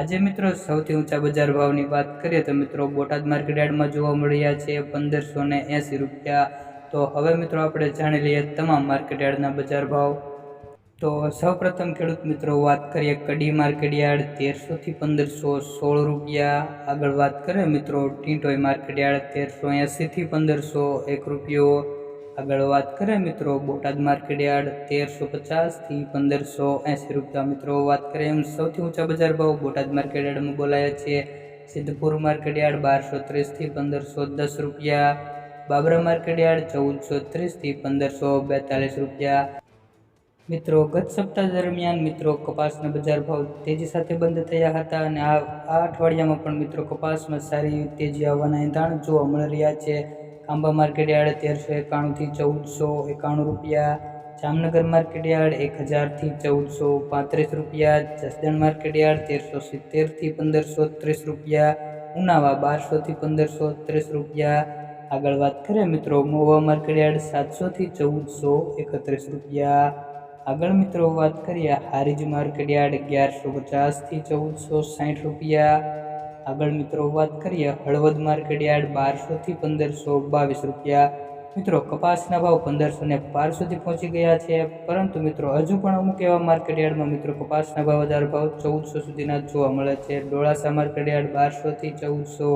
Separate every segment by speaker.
Speaker 1: આજે મિત્રો સૌથી ઊંચા બજાર ભાવની વાત કરીએ તો મિત્રો બોટાદ માર્કેટ યાર્ડમાં જોવા મળ્યા છે પંદરસો ને એંસી રૂપિયા. તો હવે મિત્રો આપણે જાણી લઈએ તમામ માર્કેટ યાર્ડના બજાર ભાવ. તો સૌપ્રથમ ખેડૂત મિત્રો વાત કરીએ કડી માર્કેટ યાર્ડ તેરસોથી પંદરસો સોળ રૂપિયા. આગળ વાત કરીએ મિત્રો ટીંટોય માર્કેટ યાર્ડ તેરસો એંસીથી પંદરસો એક રૂપિયો. આગળ વાત કરીએ મિત્રો, બોટાદ માર્કેટ યાર્ડ તેરસો પચાસથી પંદરસો એંસી રૂપિયા. મિત્રો, વાત કરીએ એમ સૌથી ઊંચા બજાર ભાવ બોટાદ માર્કેટ યાર્ડમાં બોલાયા છે. સિદ્ધપુર માર્કેટ યાર્ડ બારસો ત્રીસથી પંદરસો દસ રૂપિયા. બાબરા માર્કેટ યાર્ડ ચૌદસો ત્રીસથી પંદરસો બેતાલીસ રૂપિયા. મિત્રો, ગત સપ્તાહ દરમિયાન મિત્રો કપાસના બજાર ભાવ તેજી સાથે બંધ થયા હતા અને આ આ અઠવાડિયામાં પણ મિત્રો કપાસમાં સારી તેજી આવવાના એંધાણ જોવા મળી રહ્યા છે. ખાંભા માર્કેટ યાર્ડ તેરસો એકાણુંથી ચૌદસો એકાણું રૂપિયા. જામનગર માર્કેટ યાર્ડ એક હજારથી ચૌદસો પાંત્રીસ રૂપિયા. જસદણ માર્કેટ યાર્ડ તેરસો સિત્તેરથી પંદરસો ત્રીસ રૂપિયા. ઉનાવા બારસોથી પંદરસો ત્રીસ રૂપિયા. આગળ વાત કરીએ મિત્રો મહુવા માર્કેટ યાર્ડ સાતસોથી ચૌદસો એકત્રીસ રૂપિયા. આગળ મિત્રો વાત કરીએ હારીજ માર્કેટ યાર્ડ અગિયારસો પચાસથી ચૌદસો સાઠ રૂપિયા. આગળ મિત્રો વાત કરીએ, હળવદ માર્કેટ યાર્ડ બારસોથી પંદરસો બાવીસ રૂપિયા. મિત્રો, કપાસના ભાવ પંદરસો ને બાર સુધી પહોંચી ગયા છે. પરંતુ મિત્રો, હજુ પણ અમુક એવા માર્કેટ યાર્ડમાં મિત્રો કપાસના ભાવ વધારે ભાવ ચૌદસો સુધીના જોવા મળે છે. ડોળાસા માર્કેટ યાર્ડ બારસોથી ચૌદસો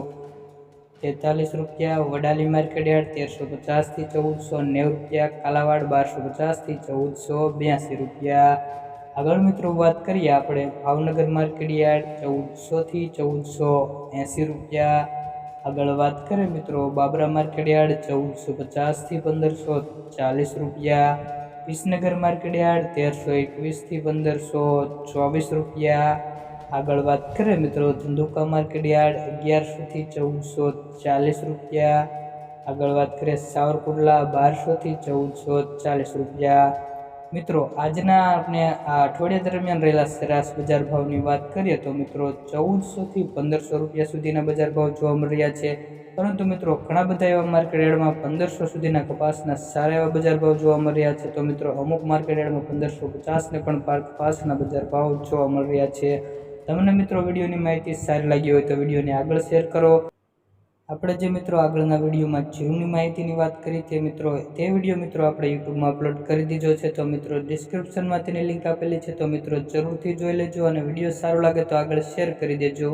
Speaker 1: તેતાલીસ રૂપિયા, વડાલી માર્કેટ યાર્ડ તેરસો પચાસથી ચૌદસો નેવું રૂપિયા, કાલાવાડ બારસો પચાસથી ચૌદસો બ્યાસી રૂપિયા. આગળ મિત્રો વાત કરીએ આપણે ભાવનગર માર્કેટ યાર્ડ ચૌદસોથી ચૌદસો એંસી રૂપિયા. આગળ વાત કરીએ મિત્રો બાબરા માર્કેટ યાર્ડ ચૌદસો પચાસથી પંદરસો ચાલીસ રૂપિયા. વિસનગર માર્કેટ યાર્ડ તેરસો એકવીસથી પંદરસો ચોવીસ રૂપિયા. આગળ વાત કરીએ મિત્રો ધંધુકા માર્કેટ યાર્ડ અગિયારસોથી ચૌદસો ચાલીસ રૂપિયા. આગળ વાત કરીએ સાવરકુંડલા બારસોથી ચૌદસો ચાલીસ રૂપિયા. મિત્રો, આજના આપણે આ અઠવાડિયા દરમિયાન રહેલા સરાસ બજાર ભાવની વાત કરીએ તો મિત્રો, ચૌદસોથી પંદરસો રૂપિયા સુધીના બજાર ભાવ જોવા મળી રહ્યા છે. પરંતુ મિત્રો, ઘણા બધા એવા માર્કેટ યાર્ડમાં પંદરસો સુધીના કપાસના સારા એવા બજાર ભાવ જોવા મળી રહ્યા છે. તો મિત્રો, અમુક માર્કેટ યાર્ડમાં પંદરસો પચાસને પણ કપાસના બજાર ભાવ જોવા મળી રહ્યા છે. તમને મિત્રો, વિડીયોની માહિતી સારી લાગી હોય તો વિડીયોને આગળ શેર કરો. આપણે જે મિત્રો આગળના વિડીયોમાં જીવની માહિતીની વાત કરી તે મિત્રો, તે વીડિયો મિત્રો આપણે યુટ્યુબમાં અપલોડ કરી દીધો છે, તો મિત્રો ડિસ્ક્રિપ્શનમાં તેની લિંક આપેલી છે, તો મિત્રો જરૂરથી જોઈ લેજો અને વીડિયો સારો લાગે તો આગળ શેર કરી દેજો.